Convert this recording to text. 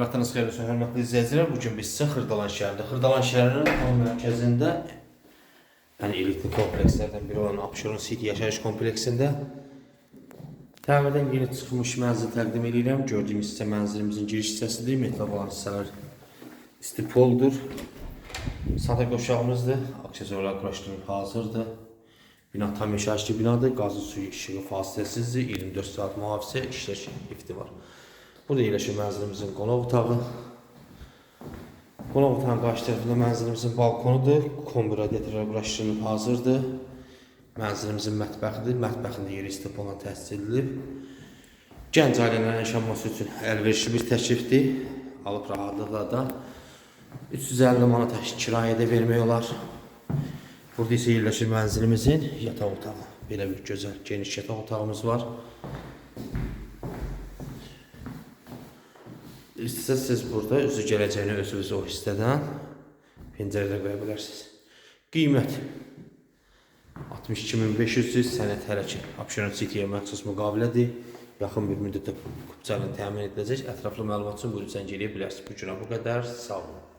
Vatandaş xeyir olsun, hörmətli izləyicilər. Bu gün biz sizə Xırdalan şəhərində, Xırdalan şəhərinin tam mərkəzində yəni elitli komplekslərdən biri olan Abşeron City yaşayış kompleksində təmirdən yeni çıxmış mənzil təqdim edirəm. Gördüyünüz hissə mənzilimizin giriş hissəsidir. Metal olan hissələr istipoldur. Santa qoşağımızdır. Aksesuarlar quraşdırılıb hazırdır. Bina tam yaşayışlı binadır. Qazı suyu işığı fasiləsizdir. 24 saat mühafizə işləş lifti var. Burada yerləşir mənzilimizin qonaq otağı. Qonaq otağının qarşı tərəfində mənzilimizin balkonudur. Kombi radiatorlar quraşdırılıb hazırdır. Mənzilimizin mətbəxidir. Mətbəxində yeri istipola təsis edilib. Gənc ailələrin yaşanması üçün əlverişli bir təklifdir. Alıb rahatlıqla da 350 manata kirayədə vermək olar. Burada isə yerləşir mənzilimizin yataq otağı. Belə bir gözəl, geniş yataq otağımız var. İstəsəz burada özü gələcəyini özünüz o hissədən pəncərədə qoya bilərsiniz. Qiymət 62500 sənət hərəkət. Abşeron City-yə məxsus müqavilədir. Yaxın bir müddətdə kupçanın təmin ediləcək. Ətraflı məlumat üçün buyurun zəng eləyə bilərsiniz. Bu günə bu qədər. Sağ olun.